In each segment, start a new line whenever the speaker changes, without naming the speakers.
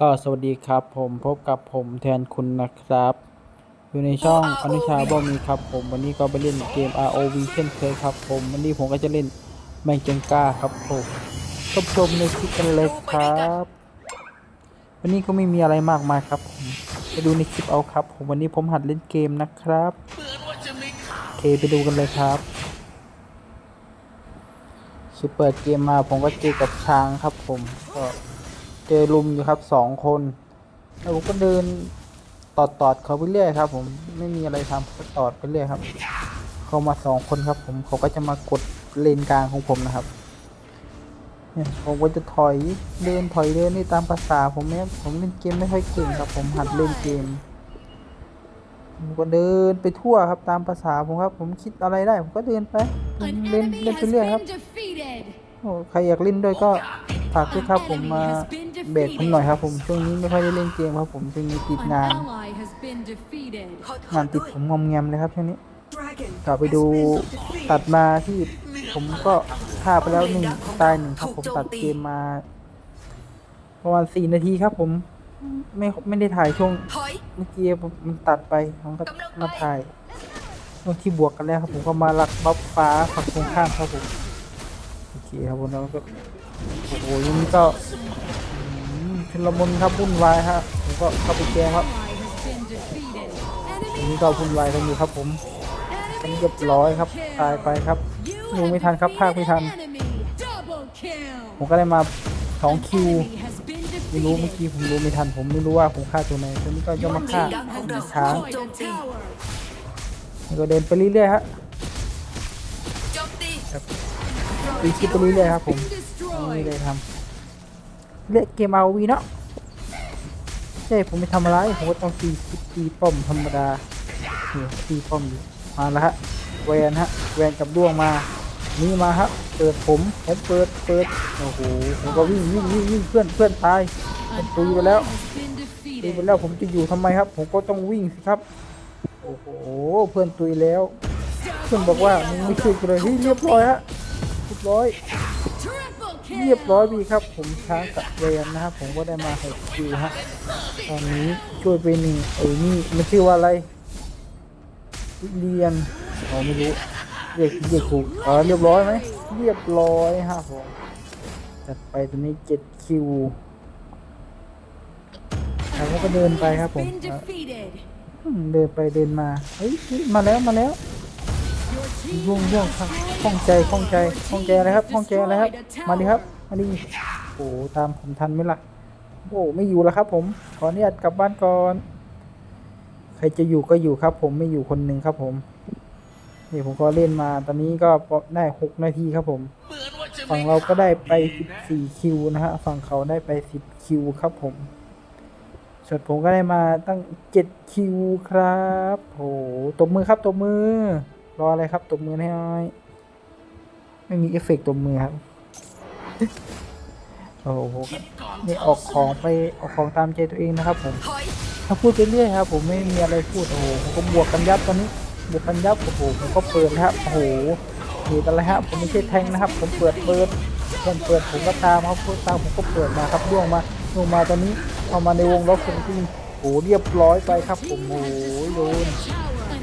ก็สวัสดีครับผมพบกับผมแทนคุณนะครับ อยู่ในช่องอนุชาบ่มีครับผมวันนี้ก็ไปเล่นเกม ROV เช่นเคยครับผม วันนี้ผมก็จะเล่นแมงเจงก้าครับผมชมชมในคลิปกันเลยครับ วันนี้ก็ไม่มีอะไรมากมายครับผมไปดูในคลิปเอาครับ ผมวันนี้ผมหัดเล่นเกมนะครับโอเคไปดูกันเลยครับคือเปิดเกมมาผมก็เจอกับช้างครับผมก็ เจอลุมอยู่ครับสองคนแล้วผมก็เดินตอดตอดๆเขาไปเรื่อยครับ ผมไม่มีอะไรทำก็ตอดไปเรื่อยครับ เขามาสองคนครับ ผมเขาก็จะมากดเลนกลางของผมนะครับเนี่ยผมก็จะถอยเดินถอยเดินนี่ตามภาษาผมเนี่ยผมเล่นเกมไม่ค่อยเก่งครับ ผมหัดเล่นเกมผมก็เดินไปทั่วครับตามภาษาผมครับ ผมคิดอะไรได้ ผมก็เดินไปเล่นเล่นไปเรื่อยครับโอ้ใครอยากเล่นด้วยก็ฝากด้วยครับผมมา เบรกผมหน่อยครับผมช่วงนี้ไม่ค่อยได้เล่นเกมครับผมช่วงนี้ติดงานงานติดผมงอมแงมเลยครับช่วงนี้กลับไปดูตัดมาที่ผมก็ฆ่าไปแล้วหนึ่งตายหนึ่งครับผมตัดเกมมาประมาณสี่นาทีครับผมไม่ไม่ได้ถ่ายช่วงเมื่อกี้มันตัดไปผมก็มาถ่ายช่วงที่บวกกันแล้วครับผมก็มาลักบัฟฟ้าฝั่งตรงข้ามครับผมโอเคครับผมแล้วก็โอ้โหอยังนี้ก็ ชุลมุนครับวุ่นวายฮะผมก็เข้าไปแก้ครับ
Ally has been defeated.
อัน
Enemy
นี้ก็วุ่นวายกันอยู่ครับผมอันเรียบร้อยครับตายไปครับดูไม่ทันครับภาคไม่ทันผมก็ได้มาสองคิวไม่รู้เมื่อกี้ผมรู้ไม่ทันผมไม่รู้ว่าผมฆ่าตัวไหนตัวนี้ก็จะมาฆ่าช้างก็เดินไปเรื่อยๆฮะ
โจมตี
ตีคลิปไปเรื่อยๆครับผมไม่ได้ทำ เล่นเกมเอาวีเนาะใช่ผมไม่ทำอะไรผมก็ต้องตีตีป้อมธรรมดาเนี่ยตีป้อมอยู่มาแล้วฮะแวนฮะแวนกับด้วงมา นี่มาฮะเปิดผมผมเปิดเปิดโอ้โหผมก็วิ่งวิ่งวิ่งวิ่งเพื่อนเพื่อนตาย
An
ตีไปแล้วตีไปแล้วผมจะอยู่ทำไมครับ ผมก็ต้องวิ่งสิครับโอ้โหเพื่อนตุยแล้ว เพื่อนบอกว่ามึงไม่ช่วยกูเลยเฮ้ยเรียบร้อยฮะเรียบร้อย เรียบ
kill.
ร้อยดีครับ ผมช้างกับเวนนะครับ ผมก็ได้มาหกคิวฮะตอนนี้ช่วยไปหนึ่งเอ้ยนี่มันชื่อว่าอะไรเรียนอ๋อไม่รู้เรียกเรียกถูกอ๋อเรียบร้อยไหมเรียบร้อยฮะผมจัดไปตัวนี้เจ็ดคิวแล้วก็เดินไปครับผม
Been defeated.
อืมเดินไปเดินมาเฮ้ยมาแล้วมาแล้ว
Your team
ย่วงย่วงครับข้องใจข้องใจข้องใจอะไรครับข้องใจอะไรครับ มาดิครับ มาดิโอ้ตามผมทันไหมล่ะ โอ้ไม่อยู่แล้วครับ ผม ขออนุญาตกลับบ้านก่อน ใครจะอยู่ก็อยู่ครับ ผมไม่อยู่คนหนึ่งครับ ผม นี่ผมก็เล่นมาตอนนี้ก็ได้หกนาทีครับ ผม ฝั่งเราก็ได้ไปสิบสี่คิวนะฮะ ฝั่งเขาได้ไปสิบคิวครับ ผมส่วนผมก็ได้มาตั้งเจ็ดคิวครับโอ้ตบมือครับตบมือ รออะไรครับตบมือให้น้อย ไม่มีเอฟเฟกต์ตบมือครับ โอ้โหนี่ออกของไปออกของตามใจตัวเองนะครับผม ถ้าพูดไปเรื่อยครับ ผมไม่มีอะไรพูด โอ้โหผมก็บวกกันยับตอนนี้ บวกกันยับโอ้โหผมก็เปิดนะครับ โอ้โหเหตุอะไรฮะผมไม่ใช่แทงนะครับ ผมเปิดเปิดเพื่อนเปิดผมก็ตามครับเพื่อนตามผมก็เปิดมาครับล่วงมาล่วงมาตอนนี้เข้ามาในวงล็อกคนที่โอ้โหเรียบร้อยไปครับ ผมโอ้โหโดน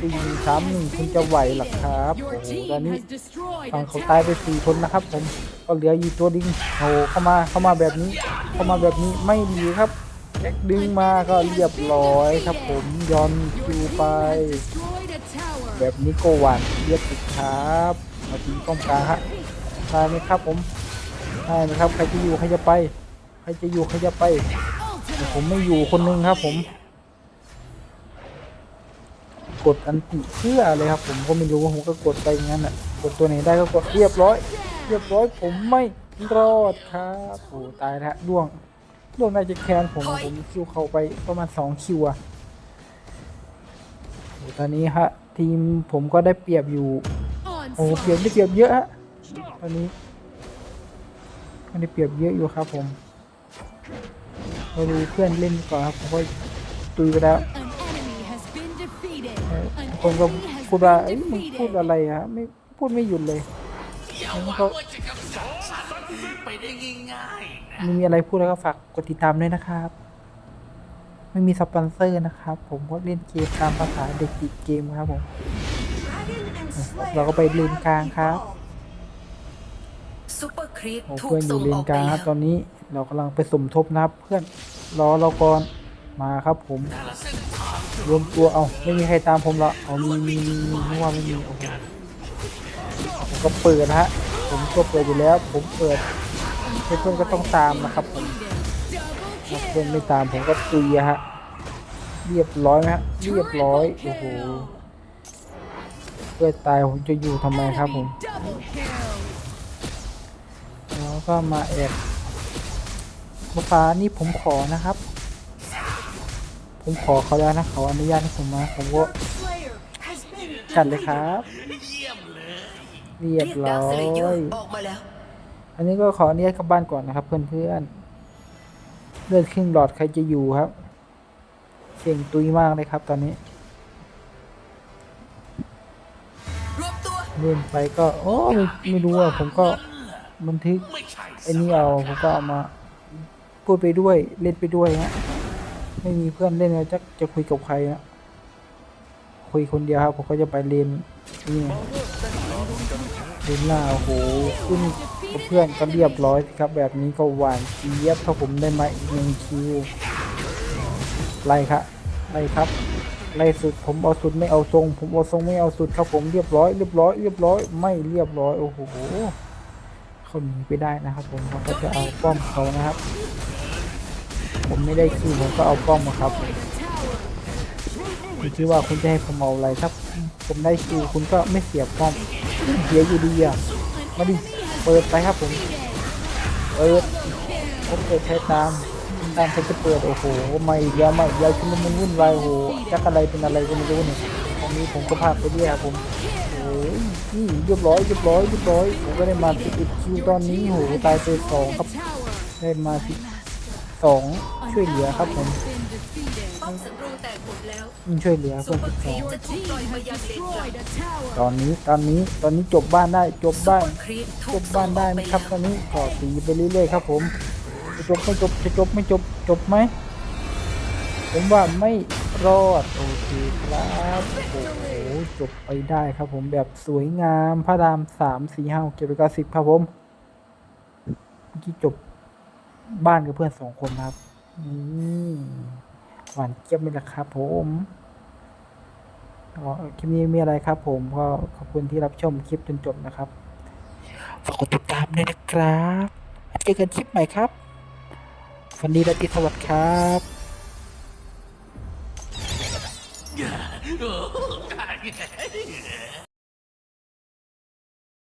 tower.
สี่สามหนึ่งคุณจะไหวหรอครับโอ้
Your
โหตอน
team
นี้
has destroyed
ฝั่ง
a
เขาตายไป
tower.
สี่คนนะครับ ผมก็เหลืออยู่ตัวดิงโอ้โหเข้ามาเข้ามาแบบนี้ เข้ามาแบบนี้ไม่ดีครับดึงมาก็เรียบร้อยครับ ผมย้อนคิว
Your
ไป
team has destroyed a tower.
แบบนี้ก็หวานเรียบติดครับมาถึงป้อมกลางฮะได้ไหมครับผมได้ไหมครับ ใครจะอยู่ใครจะไป ใครจะอยู่ใครจะไปแต่ผมไม่อยู่คนหนึงครับผม กดอันติเพื่ออะไรครับ ผมก็ไม่รู้ผมก็กดไปอย่างนั้นแหละกดตัวไหนได้ก็กดเรียบร้อย เรียบร้อยผมไม่รอดครับโอ้ตายแล้วฮะด้วงด้วงน่าจะแคนผมผมคิวเขาไปประมาณสองคิวอะโอ้ตอนนี้ฮะ ทีมผมก็ได้เปรียบอยู่โอ้เปรียบได้เปรียบเยอะฮะตอนนี้ก็ได้เปรียบเยอะอยู่ครับผมเราดูเพื่อนเล่นก่อนครับผมก็ตุยไปแล้ว คนก็พูดว่า
been
เอ้มึงพูดอะไรอะไม่พูดไม่หยุดเลยแล้วก็
ไปได้ง่ายๆนะ
มึงมีอะไรพูดแล้วก็ฝากกดติดตามด้วยนะครับ ไม่มีสปอนเซอร์นะครับ ผมก็เล่นเกมตามภาษาเด็กติดเกมครับผม เราก็ไปเลนกลางครับ
เพื่
อนอยู่เล
นก
ลางครับตอนนี้เรากำลังไปสมทบนะครับ เพื่อนรอเราก่อนมาครับผม รวมตัวเอาไม่มีใครตามผมละเอามีมีมีไม่ว่าไม่มีโอ้โหผมก็เปิดนะฮะผมก็เปิดอยู่แล้ว ผมเปิดเพื่อนก็ต้องตามนะครับผมเพื่อนไม่ตามผมก็ตุยอะฮะเรียบร้อยไหมฮะเรียบร้อยโอ้โหเพื่อตายผมจะอยู่ทำไมครับผมแล้วก็มาแอบมาฟ้านี่ผมขอนะครับ ผมขอเขาแล้วนะเขาอนุญาตให้ผมมาผมก็จัดเลยครับเรียบ
เรียกดา
ร้
ว
อ
เซเลเยอร์
ย
ออกมาแล้ว
อันนี้ก็ขออนุญาตกลับบ้านก่อนนะครับ เพื่อนๆเลือดครึ่งหลอดใครจะอยู่ครับเก่งตุยมากเลยครับตอนนี้
รวมตัว
เล่นไปก็โอ้ไม่ไม่รู้อะผมก็บันทึกไอ้นี่เอาผมก็เอามาพูดไปด้วยเล่นไปด้วยฮะ ไม่มีเพื่อนเล่นแล้วจะจะคุยกับใครอะคุยคนเดียวครับผมก็จะไปเล่นนี่เล่นหน้าโอ้โหขึ้นกับเพื่อนก็เรียบร้อยครับ แบบนี้ก็หวานเจี๊ยบถ้าผมได้มาอีกหนึ่งคิวไล่ครับไล่ครับไล่สุดผมเอาสุดไม่เอาทรง ผมเอาทรงไม่เอาสุดครับผมเรียบร้อยเรียบร้อยเรียบร้อยไม่เรียบร้อยโอ้โหเขาหนีไปได้นะครับผมเขาก็จะเอาป้อมเขานะครับ ผมไม่ได้คิวผมก็เอาป้อมมาครับคุณคิดว่าคุณจะให้ผมเอาอะไรถ้าผมได้คิวคุณก็ไม่เสียป้อมเสียอยู่ดีอะมาดิเปิดไปครับผมเปิดผมเปิดใช้ตามตามเขาจะเปิดโอ้โหไม่อีกแล้วไม่อีกแล้วชุลมุนวุ่นวายโอ้โหจักอะไรเป็นอะไรก็ไม่รู้เนี่ยตอนนี้ผมก็พลาดไปเรื่อยครับผมโอ้ยนี่เรียบร้อยเรียบร้อยเรียบร้อยผมก็ได้มาสิบเอ็ดคิวตอนนี้โอ้โหตายไปสองครับได้มาสิบ สองช่วยเหลือครับผม
been defeated.
ป้อมศัตรูแตกหมดแล้ว
อืมช่วยเหลือ
ซุ
เพื่
ป
อน
เปอ
สิ
ร์
บ
ค
ส
รี
อง
ปจะถูกปล่อยมายังเลนกลาง
Destroyed a tower.
ตอนนี้ตอนนี้ตอนนี้จบบ้านได้จบบ้าน
ครีปถู
จ
ก
บ
ส่
บ้างน
อ
ได้
อกไป
นะครั
แล้
บ
ว
ตอนนี้ก็ตีไปเรื่อยๆครับผมจะจบไม่จบจะจบไม่จบจบไหมผมว่าไม่รอดโอเคครับโอ้โหจบไปได้ครับผมแบบสวยงามพระรามสามสี่ห้าเก็บไปเก้าสิบครับผมเมื่อกี้จบ บ้านกับเพื่อนสองคนครับนี่หวานเจี๊ยบเลยละครับ ผมคลิปนี้มีอะไรครับ ผมก็ขอบคุณที่รับชมคลิปจนจบนะครับฝากกดติดตามด้วยนะครับเจอกันคลิปใหม่ครับวันนี้ราตรีสวัสดิ์ครับ